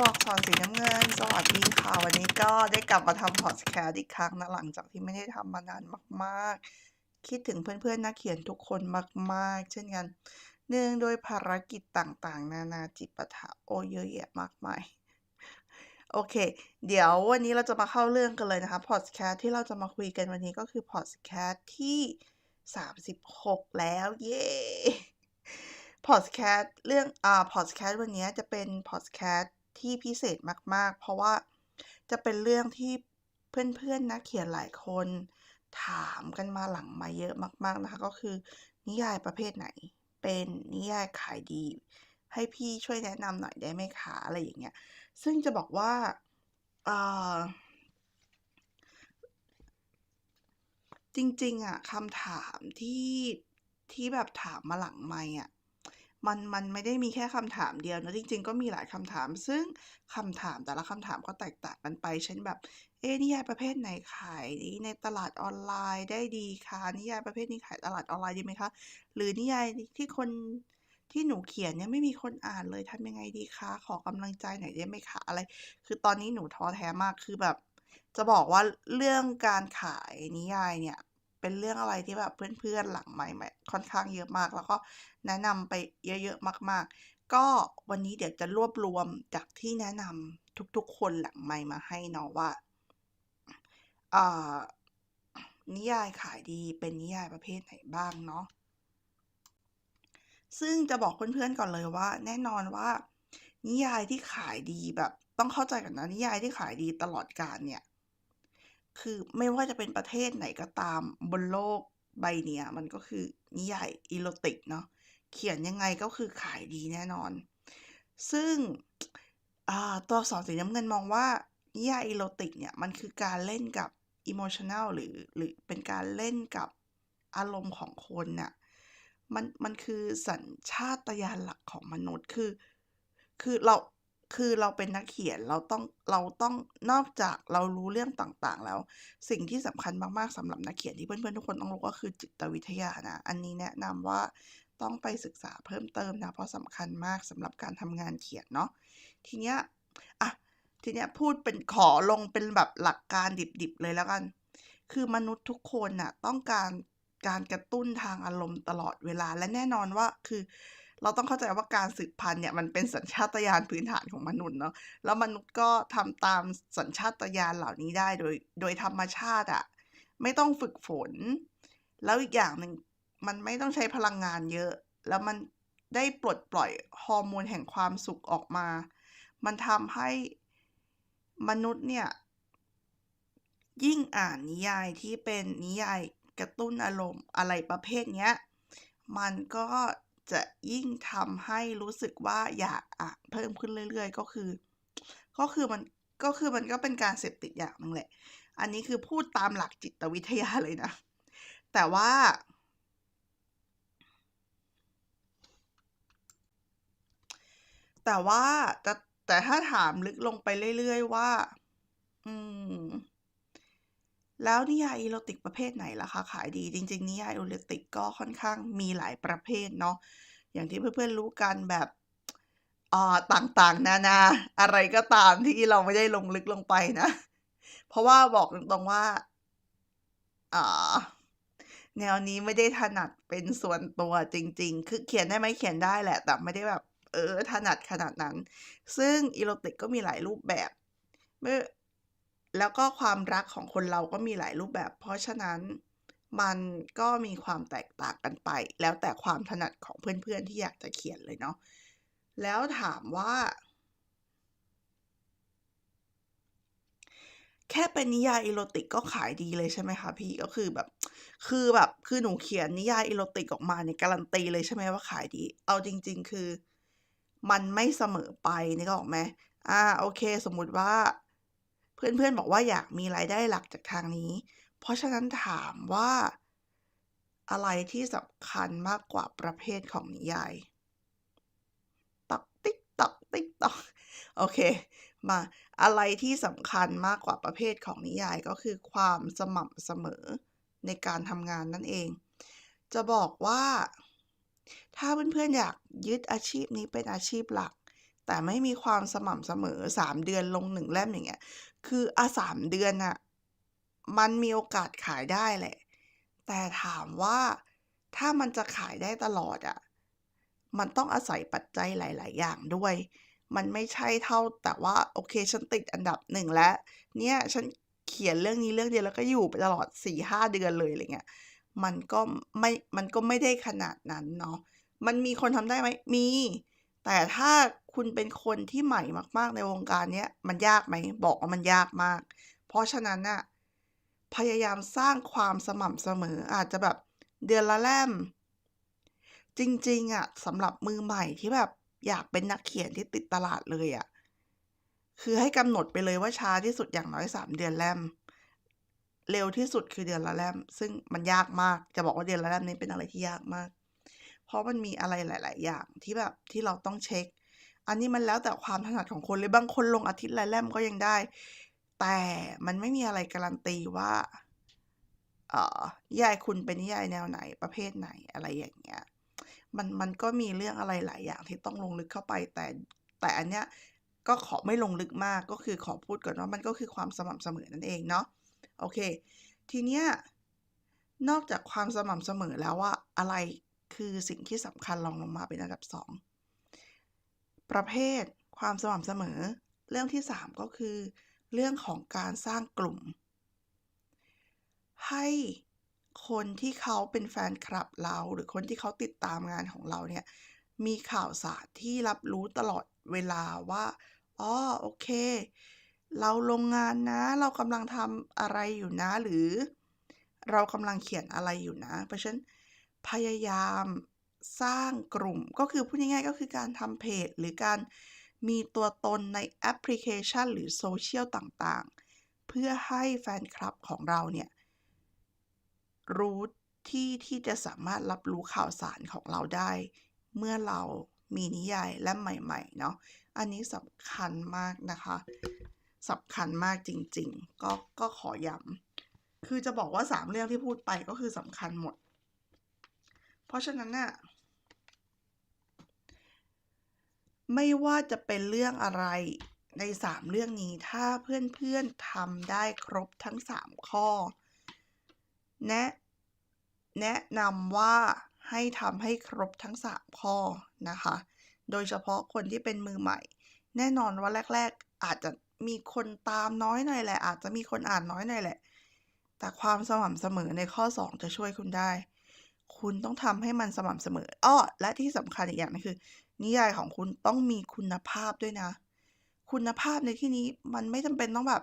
ตัวอักษรสีน้ำเงิน สวัสดีค่ะ วันนี้ก็ได้กลับมาทำพอดแคสต์อีกครั้งนะหลังจากที่ไม่ได้ทำมานานมาก ๆ คิดถึงเพื่อนๆนักเขียนทุกคนมาก ๆ เช่นกัน เนื่องด้วยภารกิจต่างๆ นานาจิปาถะโอเยอะแยะมากมายโอเค เดี๋ยววันนี้เราจะมาเข้าเรื่องกันเลยนะคะพอดแคสต์ที่เราจะมาคุยกันวันนี้ก็คือพอดแคสต์ที่ 36 แล้วเย้พอดแคสต์เรื่องอ่าพอดแคสต์วันนี้จะเป็นพอดแคสต์ ที่พิเศษมากๆ เพราะว่าจะเป็นเรื่องที่เพื่อนๆนักเขียนหลายคนถามกันมาหลังไมค์เยอะมาก ๆนะคะ ก็คือ นิยายประเภทไหน เป็นนิยายขายดี ให้พี่ช่วยแนะนำหน่อยได้ไหมคะอะไรอย่างเงี้ย ซึ่งจะบอกว่าจริงๆอะคำถามที่ที่แบบถามมาหลังไมค์อะ มันมันไม่ได้มีแค่คำถามเดียวนะจริง ๆ ก็มีหลายคำถาม ซึ่งคำถามแต่ละคำถามก็แตกต่างกันไป เช่นแบบ เอ๊นิยายประเภทไหนขายดีในตลาดออนไลน์ได้ดีคะนิยายประเภทนี้ขายตลาดออนไลน์ดีไหมคะหรือนิยายที่คนที่หนูเขียนเนี่ยไม่มีคนอ่านเลยทำยังไงดีคะขอกำลังใจหน่อยได้ไหมคะอะไร คือตอนนี้หนูท้อแท้มากคือแบบ จะบอกว่าเรื่องการขายนิยายเนี่ย เป็นเรื่องอะไรที่แบบเพื่อนๆหลังไมค์แบบค่อนข้างเยอะมาก แล้วก็แนะนำไปเยอะๆมาก ๆ ก็วันนี้เดี๋ยวจะรวบรวมจากที่แนะนำทุกๆคนหลังไมค์มาให้เนาะว่าอ่านิยายขายดีเป็นนิยายประเภทไหนบ้างเนาะซึ่งจะบอกเพื่อนๆก่อนเลยว่า แน่นอนว่า นิยายที่ขายดีแบบ ต้องเข้าใจก่อนนะนิยายที่ขายดีตลอดกาลเนี่ย คือไม่ว่าจะเป็นประเทศไหนก็ตามบนโลกใบเนี้ยมันก็คือนิยาย Erotic เนาะเขียนยังไงก็คือขายดีแน่นอน ซึ่งอ่าตัวอักษรสีน้ำเงินมองว่านิยาย Erotic เนี่ยมันคือการเล่นกับ emotional หรือหรือเป็นการเล่นกับอารมณ์ของคนน่ะมันมันคือสัญชาตญาณหลักของมนุษย์คือ คือเรา คือเราเป็นนักเขียนเราต้องเราต้องนอกจากเรารู้เรื่องต่างๆ แล้ว สิ่งที่สำคัญมากๆสำหรับนักเขียนที่เพื่อนๆทุกคนต้องรู้ก็คือจิตวิทยานะ อันนี้แนะนำว่าต้องไปศึกษาเพิ่มเติมนะ เพราะสำคัญมากสำหรับการทำงานเขียนเนาะทีเนี้ยอะทีเนี้ยพูดเป็นขอลงเป็นแบบหลักการดิบๆเลยแล้วกัน คือมนุษย์ทุกคนน่ะต้องการการกระตุ้นทางอารมณ์ตลอดเวลาและแน่นอนว่าคือ เราต้องเข้าใจว่าการสืบพันธุ์เนี่ยมันเป็นสัญชาตญาณพื้นฐานของมนุษย์เนาะแล้วมนุษย์ก็ทำตามสัญชาตญาณเหล่านี้ได้โดยโดยธรรมชาติอะไม่ต้องฝึกฝน แล้วอีกอย่างหนึ่งมันไม่ต้องใช้พลังงานเยอะ แล้วมันได้ปลดปล่อยฮอร์โมนแห่งความสุขออกมา มันทำให้มนุษย์เนี่ย ยิ่งอ่านนิยายที่เป็นนิยายกระตุ้นอารมณ์อะไรประเภทเนี้ย มันก็ จะยิ่งทำให้รู้สึกว่าอยากอ่านเพิ่มขึ้นเรื่อย ๆ ก็คือ ก็คือมันก็คือมันก็เป็นการเสพติดอย่างนึงแหละ อันนี้คือพูดตามหลักจิตวิทยาเลยนะ แต่ว่า แต่ว่าแต่แต่ถ้าถามลึกลงไปเรื่อย ๆ ว่า อืม แล้วนิยาย Erotic ประเภทไหนล่ะคะขายดี จริง ๆ นิยาย Erotic ก็ค่อนข้างมีหลายประเภทเนาะอย่างที่เพื่อนๆรู้กันแบบอ่าต่างๆ นานา อะไรก็ตามที่เราไม่ได้ลงลึกลงไปนะ เพราะว่าบอกตรงๆว่าอ่าแนวนี้ไม่ได้ถนัดเป็นส่วนตัวจริง ๆ คือเขียนได้ไหมเขียนได้แหละ แต่ไม่ได้แบบ เออถนัดขนาดนั้น ซึ่ง Erotic ก็มีหลายรูปแบบเมื่อ แล้วก็ความรักของคนเราก็มีหลายรูปแบบ เพราะฉะนั้นมันก็มีความแตกต่างกันไป แล้วแต่ความถนัดของเพื่อนๆที่อยากจะเขียนเลยเนาะแล้วถามว่า แค่เป็นนิยาย Erotic ก็ขายดีเลยใช่ไหมคะพี่?ก็คือแบบ คือแบบคือหนูเขียนนิยาย Erotic ออกมาเนี่ยการันตีเลยใช่ไหมว่าขายดี เอาจริง ๆ คือ มันไม่เสมอไปนึกออกไหม?อ่าโอเค สมมุติว่า เพื่อนๆบอกว่าอยากมีรายได้หลักจากทางนี้ เพราะฉะนั้นถามว่าอะไรที่สำคัญมากกว่าประเภทของนิยาย?ต๊อกติ๊กต๊อกติ๊กต๊อกโอเค มาอะไรที่สำคัญมากกว่าประเภทของนิยายก็คือความสม่ำเสมอในการทำงานนั่นเอง จะบอกว่า ถ้าเพื่อนๆอยากยึดอาชีพนี้เป็นอาชีพหลัก แต่ไม่มีความสม่ำเสมอ3เดือนลง1เล่มอย่างเงี้ย คืออะ3เดือนน่ะมันมีโอกาสขายได้แหละ แต่ถามว่าถ้ามันจะขายได้ตลอดอะมันต้องอาศัยปัจจัยหลาย ๆ อย่างด้วย มันไม่ใช่เท่าแต่ว่าโอเคฉันติดอันดับ1แล้ว เนี่ยฉันเขียนเรื่องนี้เรื่องเดียวแล้วก็อยู่ไปตลอด4-5เดือนเลยอะไรเงี้ย มันก็ไม่ มันก็ไม่ได้ขนาดนั้นเนาะ มันมีคนทำได้ไหม?มี แต่ถ้า คุณเป็นคนที่ใหม่มากๆในวงการเนี้ยมันยากไหม?บอกว่ามันยากมาก เพราะฉะนั้นน่ะพยายามสร้างความสม่ำเสมออาจจะแบบเดือนละเล่ม จริง ๆอะสำหรับมือใหม่ที่แบบอยากเป็นนักเขียนที่ติดตลาดเลยอะคือให้กำหนดไปเลยว่าช้าที่สุดอย่างน้อย3เดือนเล่มเร็วที่สุดคือเดือนละเล่มซึ่งมันยากมากจะบอกว่าเดือนละเล่มนี้เป็นอะไรที่ยากมาก เพราะมันมีอะไรหลาย ๆ อย่างที่แบบที่เราต้องเช็ก อันนี้มันแล้วแต่ความถนัดของคนเลยบางคนลงอาทิตย์ละเล่มก็ยังได้ แต่มันไม่มีอะไรการันตีว่าเอ่อนิยายคุณเป็นนิยายแนวไหนประเภทไหนอะไรอย่างเงี้ยมันมันก็มีเรื่องอะไรหลายอย่างที่ต้องลงลึกเข้าไป แต่แต่อันเนี้ยก็ขอไม่ลงลึกมากก็คือขอพูดก่อนว่ามันก็คือความสม่ำเสมอนั่นเองเนาะโอเค ทีเนี้ยนอกจากความสม่ำเสมอแล้วอะอะไรคือสิ่งที่สำคัญรองลงมาเป็นอันดับ2 ประเภทความสม่ำเสมอ เรื่องที่ 3 ก็คือ เรื่องของการสร้างกลุ่ม ให้คนที่เขาเป็นแฟนคลับเรา หรือคนที่เขาติดตามงานของเราเนี่ย มีข่าวสารที่รับรู้ตลอดเวลาว่าอ๋อโอเค เราลงงานนะ เรากำลังทำอะไรอยู่นะ หรือ เรากำลังเขียนอะไรอยู่นะ เพราะฉะนั้นพยายาม สร้างกลุ่ม ก็คือพูดง่ายๆก็คือการทำเพจ หรือการมีตัวตนในแอปพลิเคชัน หรือ Social ต่างๆ เพื่อให้แฟนคลับของเราเนี่ย รู้ที่ที่จะสามารถรับรู้ข่าวสารของเราได้ เมื่อเรามีนิยายเล่มใหม่ๆเนาะอันนี้สำคัญมากนะคะสำคัญมากจริงๆ ก็ก็ขอย้ำคือจะบอกว่า 3 เรื่องที่พูดไปก็คือสำคัญหมด เพราะฉะนั้นน่ะ ไม่ว่าจะเป็นเรื่องอะไร ใน 3 เรื่องนี้ถ้าเพื่อนๆทำได้ครบทั้ง 3 ข้อ แนะแนะนำว่าให้ทำให้ครบทั้ง 3 ข้อนะคะ โดยเฉพาะคนที่เป็นมือใหม่ แน่นอนว่าแรก ๆ อาจจะมีคนตามน้อยหน่อยแหละ อาจจะมีคนอ่านน้อยหน่อยแหละ แต่ความสม่ำเสมอในข้อ 2 จะช่วยคุณได้ คุณต้องทำให้มันสม่ำเสมออ้อและที่สำคัญอีกอย่างนึงคือ นิยายของคุณต้องมีคุณภาพด้วยนะ คุณภาพในที่นี้มันไม่จำเป็นต้องแบบ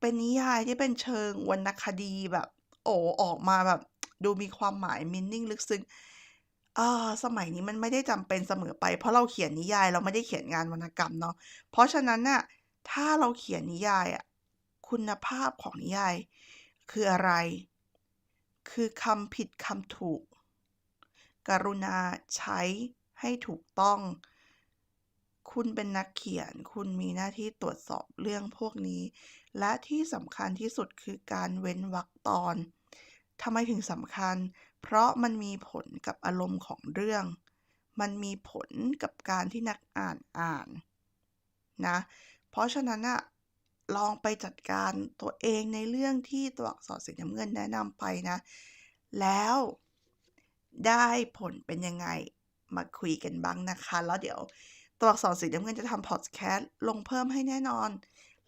เป็นนิยายที่เป็นเชิงวรรณคดีแบบ โอ้ออกมาแบบ ดูมีความหมาย meaning ลึกซึ้งอ่าสมัยนี้มันไม่ได้จำเป็นเสมอไป เพราะเราเขียนนิยายเราไม่ได้เขียนงานวรรณกรรมเนาะเพราะฉะนั้นน่ะถ้าเราเขียนนิยายอะคุณภาพของนิยาย คืออะไร?คือคำผิดคำถูก กรุณาใช้ ให้ถูกต้อง คุณเป็นนักเขียน คุณมีหน้าที่ตรวจสอบเรื่องพวกนี้ และที่สำคัญที่สุดคือการเว้นวรรคตอนทำไมถึงสำคัญ?เพราะมันมีผลกับอารมณ์ของเรื่อง มันมีผลกับการที่นักอ่านอ่านนะ เพราะฉะนั้นนะลองไปจัดการตัวเองในเรื่องที่ตัวอักษรสีน้ำเงินแนะนำไปนะ แล้วได้ผลเป็นยังไง? มาคุยกันบ้างนะคะ แล้วเดี๋ยวตัวอักษรสีน้ำเงินจะทำพอดแคสต์ลงเพิ่มให้แน่นอน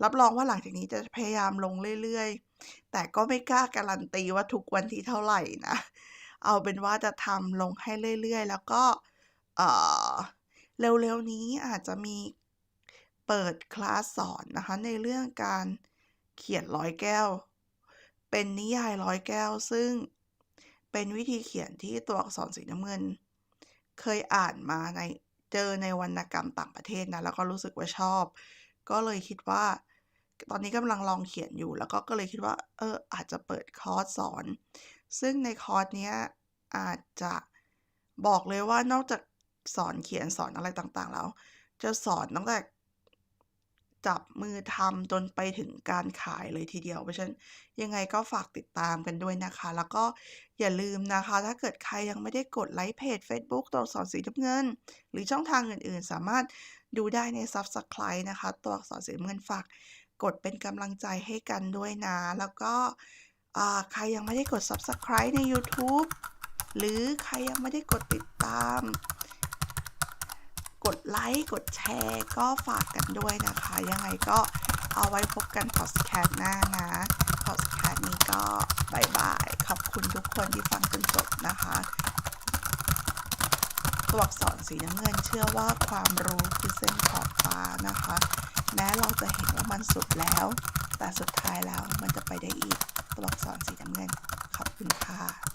รับรองว่าหลังจากนี้จะพยายามลงเรื่อยๆ แต่ก็ไม่กล้าการันตีว่าทุกวันที่เท่าไหร่นะ เอาเป็นว่าจะทำลงให้เรื่อยๆ แล้วก็เออเร็วๆนี้อาจจะมีเปิดคลาสสอนนะคะ ในเรื่องการเขียนร้อยแก้ว เป็นนิยายร้อยแก้วซึ่งเป็นวิธีเขียนที่ตัวอักษรสีน้ำเงิน เคยอ่านมาในเจอในวรรณกรรมต่างประเทศนะแล้วก็รู้สึกว่าชอบ ก็เลยคิดว่า ตอนนี้กำลังลองเขียนอยู่ แล้วก็ก็เลยคิดว่า เอออาจจะเปิดคอร์สสอน ซึ่งในคอร์สเนี้ยอาจจะบอกเลยว่านอกจากสอนเขียนสอนอะไรต่างๆแล้ว จะสอนตั้งแต่ จับมือทำจนไปถึงการขายเลยทีเดียว เพราะฉะนั้นยังไงก็ฝากติดตามกันด้วยนะคะ แล้วก็อย่าลืมนะคะ ถ้าเกิดใครยังไม่ได้กดไลก์เพจเฟซบุ๊กตัวอักษรสีน้ำเงิน หรือช่องทางอื่นๆ สามารถดูได้ใน Subscribe นะคะ ตัวอักษรสีน้ำเงินฝากกดเป็นกำลังใจให้กันด้วยนะ แล้วก็ใครยังไม่ได้กด Subscribe ในยูทูบหรือใครยังไม่ได้กดติดตาม กดไลค์ กดแชร์ ก็ฝากกันด้วยนะคะ ยังไงก็เอาไว้พบกันพอดแคสต์หน้านะพอดแคสต์นี้ก็บายบาย ขอบคุณทุกคนที่ฟังจนจบนะคะตัวอักษรสีน้ำเงินเชื่อว่าความรู้คือเส้นขอบฟ้านะคะ แม้เราจะเห็นว่ามันสุดแล้ว แต่สุดท้ายแล้วมันจะไปได้อีก ตัวอักษรสีน้ำเงิน ขอบคุณค่ะ